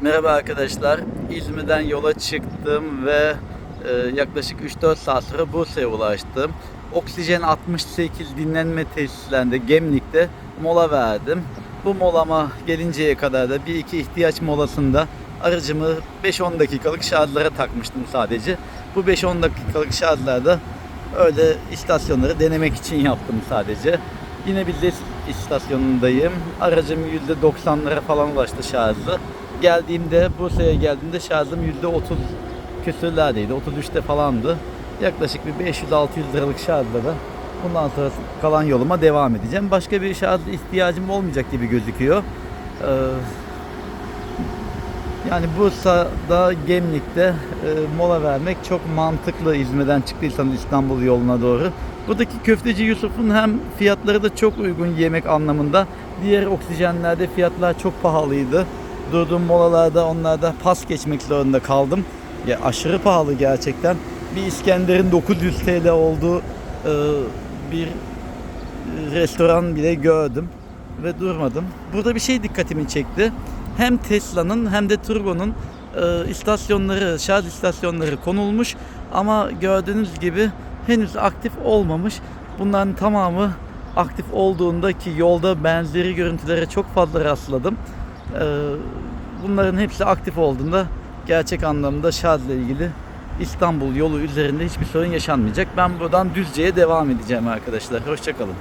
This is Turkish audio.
Merhaba arkadaşlar. İzmir'den yola çıktım ve e, yaklaşık 3-4 saat sonra Bursa'ya ulaştım. Oksijen 68 dinlenme tesislerinde Gemlik'te mola verdim. Bu molama gelinceye kadar da bir iki ihtiyaç molasında aracımı 5-10 dakikalık şarjlara takmıştım sadece. Bu 5-10 dakikalık şarjlarda öyle istasyonları denemek için yaptım sadece. Yine bir test istasyonundayım. Aracım %90'lara falan ulaştı şarjı. Geldiğimde Bursa'ya geldiğimde şarjım %30 küsürlerdeydi. 33'te falandı. Yaklaşık bir 500-600 liralık şarjla da bundan sonra kalan yoluma devam edeceğim. Başka bir şarj ihtiyacım olmayacak gibi gözüküyor. Ee, yani Bursa'da Gemlik'te e, mola vermek çok mantıklı İzmir'den çıktıysanız İstanbul yoluna doğru. Buradaki köfteci Yusuf'un hem fiyatları da çok uygun yemek anlamında. Diğer oksijenlerde fiyatlar çok pahalıydı. Durduğum molalarda onlarda pas geçmek zorunda kaldım. Ya aşırı pahalı gerçekten. Bir İskender'in 900 TL olduğu e, bir restoran bile gördüm ve durmadım. Burada bir şey dikkatimi çekti. Hem Tesla'nın hem de Turbo'nun e, istasyonları, şarj istasyonları konulmuş ama gördüğünüz gibi henüz aktif olmamış. Bunların tamamı aktif olduğunda ki yolda benzeri görüntülere çok fazla rastladım. E, bunların hepsi aktif olduğunda gerçek anlamda şarjla ilgili İstanbul yolu üzerinde hiçbir sorun yaşanmayacak. Ben buradan Düzce'ye devam edeceğim arkadaşlar. Hoşçakalın.